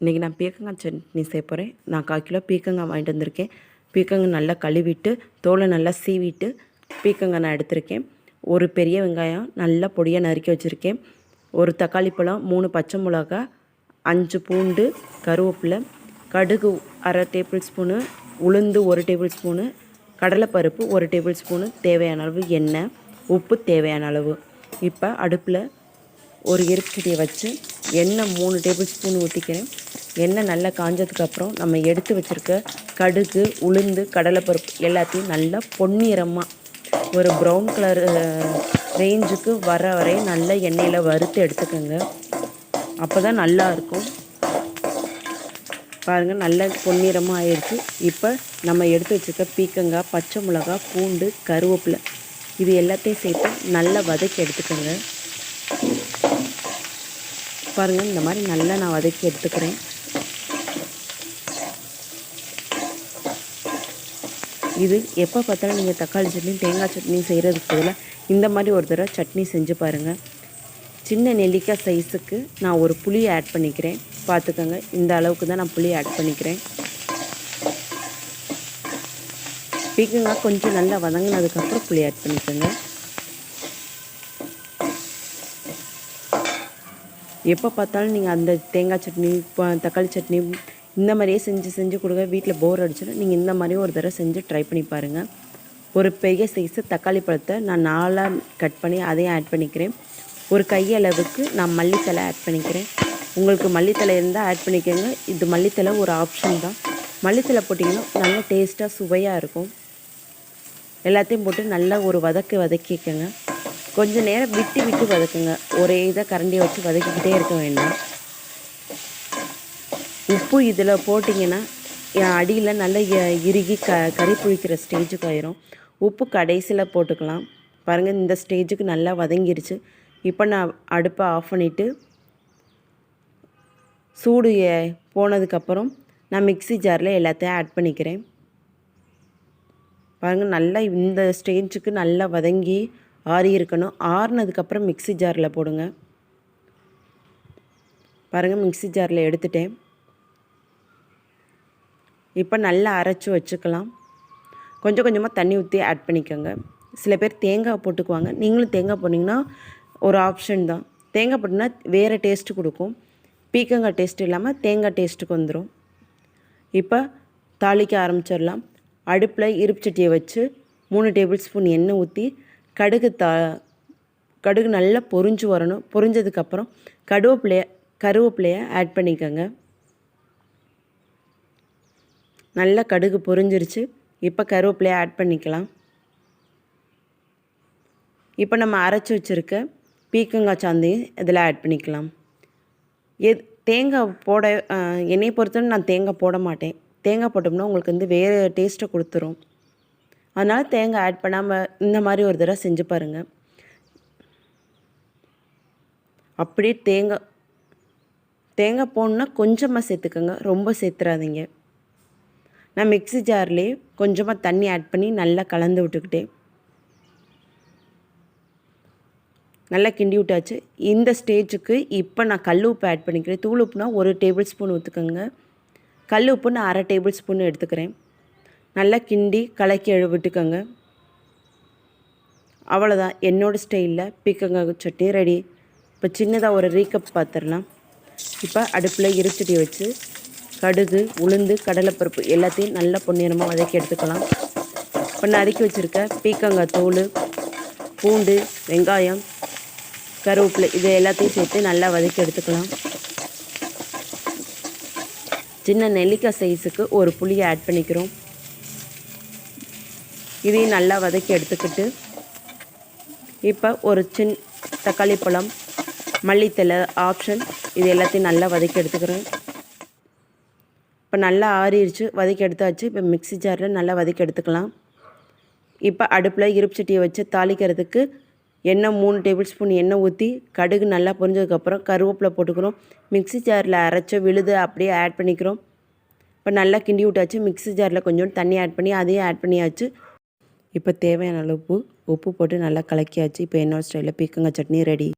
இன்றைக்கி நான் பீர்க்கங்காய் சட்னி செய்ய போகிறேன் நான் கால் கிலோ பீர்க்கங்காய் வாங்கிட்டு வந்திருக்கேன். பீர்க்கங்காய் நல்லா கழுவிட்டு தோலை நல்லா சீவிட்டு பீக்கங்காய் நான் எடுத்திருக்கேன். ஒரு பெரிய வெங்காயம் நல்லா பொடியாக நறுக்கி வச்சுருக்கேன். ஒரு தக்காளி பழம் மூணு பச்சை மிளகா அஞ்சு பூண்டு கருவேப்பிலை கடுகு அரை டேபிள் ஸ்பூனு உளுந்து ஒரு டேபிள் ஸ்பூனு கடலைப்பருப்பு ஒரு டேபிள் ஸ்பூனு தேவையான அளவு எண்ணெய் உப்பு தேவையான அளவு. இப்போ அடுப்பில் ஒரு எரிச்சட்டியை வச்சு எண்ணெய் மூணு டேபிள் ஸ்பூன் ஊற்றிக்கிறேன் எண்ணெய் நல்லா காஞ்சதுக்கப்புறம் நம்ம எடுத்து வச்சுருக்க கடுகு உளுந்து கடலைப்பருப்பு எல்லாத்தையும் நல்லா பொன்னிறமாக ஒரு ப்ரௌன் கலர் ரேஞ்சுக்கு வர வரையும் நல்லா எண்ணெயில் வறுத்து எடுத்துக்கோங்க. அப்போ தான் நல்லாயிருக்கும் பாருங்கள் நல்லா பொன்னிறமாக ஆயிடுச்சு. இப்போ நம்ம எடுத்து வச்சுருக்க பீக்கங்காய் பச்சை மிளகா பூண்டு கருவேப்பிலை இது எல்லாத்தையும் சேர்த்து நல்லா வதக்கி எடுத்துக்கோங்க. பாருங்கள் இந்த மாதிரி நல்லா நான் வதக்கி எடுத்துக்கிறேன். இது எப்போ பார்த்தாலும் நீங்கள் தக்காளி சட்னி தேங்காய் சட்னி செய்கிறதுக்கு பதிலாக இந்த மாதிரி ஒரு தடவை சட்னி செஞ்சு பாருங்கள் சின்ன நெல்லிக்காய் சைஸுக்கு நான் ஒரு புளி ஆட் பண்ணிக்கிறேன். பார்த்துக்கோங்க. இந்த அளவுக்கு தான் நான் புளி ஆட் பண்ணிக்கிறேன். பீக்கங்காய் கொஞ்சம் நல்லா வதங்கினதுக்கப்புறம் புளி ஆட் பண்ணிக்கோங்க. எப்போ பார்த்தாலும் நீங்கள் அந்த தேங்காய் சட்னி தக்காளி சட்னி இந்த மாதிரியே செஞ்சு செஞ்சு கொடுங்க. வீட்டில் போர் அடிச்சுன்னா நீங்கள் இந்த மாதிரியும் ஒரு தடவை செஞ்சு ட்ரை பண்ணி பாருங்கள் ஒரு பெரிய சைஸு தக்காளி பழத்தை நான் நாலாக கட் பண்ணி அதையும் ஆட் பண்ணிக்கிறேன். ஒரு கையளவுக்கு நான் மல்லித்தலை ஆட் பண்ணிக்கிறேன். உங்களுக்கு மல்லித்தலை இருந்தால் ஆட் பண்ணிக்கோங்க. இது மல்லித்தலை ஒரு ஆப்ஷன் தான். மல்லித்தலை போட்டிங்கன்னா நல்லா டேஸ்ட்டாக சுவையாக இருக்கும். எல்லாத்தையும் போட்டு நல்லா ஒரு வதக்கு வதக்கிக்கோங்க கொஞ்சம் நேரம் விட்டு விட்டு வதக்குங்க. ஒரே இதை கரண்டியை வச்சு வதக்கிக்கிட்டே இருக்க வேண்டாம். உப்பு இதில் போட்டிங்கன்னா அடியில் நல்லா இறுகி க கறி புழிக்கிற ஸ்டேஜுக்கு ஆயிரும். உப்பு கடைசியில் போட்டுக்கலாம். பாருங்கள் இந்த ஸ்டேஜுக்கு நல்லா வதங்கிருச்சு. இப்போ நான் அடுப்பை ஆஃப் பண்ணிவிட்டு சூடு போனதுக்கப்புறம் நான் மிக்சி ஜாரில் எல்லாத்தையும் ஆட் பண்ணிக்கிறேன். பாருங்கள் நல்லா இந்த ஸ்டேஜுக்கு நல்லா வதங்கி ஆறி இருக்கணும். ஆறுனதுக்கப்புறம் மிக்சி ஜாரில் போடுங்க. பாருங்கள் மிக்சி ஜாரில் எடுத்துட்டேன். இப்போ நல்லா அரைச்சி வச்சுக்கலாம். கொஞ்சம் கொஞ்சமாக தண்ணி ஊற்றி ஆட் பண்ணிக்கோங்க. சில பேர் தேங்காய் போட்டுக்குவாங்க. நீங்களும் தேங்காய் போட்டிங்கன்னா ஒரு ஆப்ஷன் தான். தேங்காய் போட்டிங்கன்னா வேறு டேஸ்ட்டு கொடுக்கும். பீக்கங்காய் டேஸ்ட் இல்லாமல் தேங்காய் டேஸ்ட்டுக்கு வந்துடும் இப்போ தாளிக்க ஆரம்பிச்சிடலாம். அடுப்பில் இருப்பு சட்டியை வச்சு மூணு டேபிள் ஸ்பூன் எண்ணெய் ஊற்றி கடுகு தா கடுகு நல்லா பொரிஞ்சு வரணும். பொரிஞ்சதுக்கப்புறம் கருவேப்பிலைய கருவேப்பிலையை ஆட் பண்ணிக்கோங்க. நல்லா கடுகு பொரிஞ்சிருச்சு. இப்போ கருவேப்பிலையை ஆட் பண்ணிக்கலாம். இப்போ நம்ம அரைச்சி வச்சுருக்க பீக்கங்காய் சாந்தையும் இதில் ஆட் பண்ணிக்கலாம். எது தேங்காய் போட என்னையை பொறுத்தவரை நான் தேங்காய் போட மாட்டேன். தேங்காய் போட்டோம்னா உங்களுக்கு வந்து வேறு டேஸ்ட்டை கொடுத்துரும். அதனால் தேங்காய் ஆட் பண்ணாமல் இந்த மாதிரி ஒரு தடவை செஞ்சு பாருங்கள் அப்படியே தேங்காய் தேங்காய் போடணுன்னா கொஞ்சமாக சேர்த்துக்கோங்க. ரொம்ப சேர்த்துறாதீங்க. நான் மிக்சி ஜார்லேயே கொஞ்சமாக தண்ணி ஆட் பண்ணி நல்லா கலந்து விட்டுக்கிட்டேன். நல்லா கிண்டி விட்டாச்சு. இந்த ஸ்டேஜுக்கு இப்போ நான் கல் உப்பு ஆட் பண்ணிக்கிறேன். தூள் உப்புனா ஒரு டேபிள் ஸ்பூன் ஊற்றுக்கோங்க கல் உப்பு நான் அரை டேபிள் ஸ்பூன் எடுத்துக்கிறேன். நல்லா கிண்டி கலக்கி விட்டுக்கோங்க. அவ்வளோதான் என்னோடய ஸ்டைலில் பீக்கங்காய் சட்னி ரெடி இப்போ சின்னதாக ஒரு ரீகப் பார்த்துடலாம் இப்போ அடுப்பில் இருச்சட்டி வச்சு கடுகு உளுந்து கடலைப்பருப்பு எல்லாத்தையும் நல்லா பொன்னிறமாக வதக்கி எடுத்துக்கலாம். இப்போ நறுக்கி வச்சுருக்க பீக்கங்காய் தோல் பூண்டு வெங்காயம் கருவேப்பிலை இது எல்லாத்தையும் சேர்த்து நல்லா வதக்கி எடுத்துக்கலாம். சின்ன நெல்லிக்காய் சைஸுக்கு ஒரு புளியை ஆட் பண்ணிக்கிறோம். இதையும் நல்லா வதக்கி எடுத்துக்கிட்டு இப்போ ஒரு சின் தக்காளி பழம் மல்லித்தலை ஆப்ஷன் இது எல்லாத்தையும் நல்லா வதக்கி எடுத்துக்கிறேன். இப்போ நல்லா ஆறிடுச்சு வதக்கி எடுத்தாச்சு. இப்போ மிக்சி ஜாரில் நல்லா வதக்கி எடுத்துக்கலாம். இப்போ அடுப்பில் இருப்பு சட்டியை வச்சு தாளிக்கிறதுக்கு எண்ணெய் மூணு டேபிள் ஸ்பூன் எண்ணெய் ஊற்றி கடுகு நல்லா பொரிஞ்சதுக்கப்புறம் கருவேப்பிலை போட்டுக்கிறோம். மிக்சி ஜாரில் அரைச்சோ விழுது அப்படியே ஆட் பண்ணிக்கிறோம். இப்போ நல்லா கிண்டி விட்டாச்சு. மிக்சி ஜாரில் கொஞ்சோண்டு தண்ணி ஆட் பண்ணி அதையும் ஆட் பண்ணியாச்சு. இப்போ தேவையான அளவு உப்பு உப்பு போட்டு நல்லா கலக்கியாச்சு. இப்போ என்னோடய ஸ்டைலில் பீக்கங்காய் சட்னி ரெடி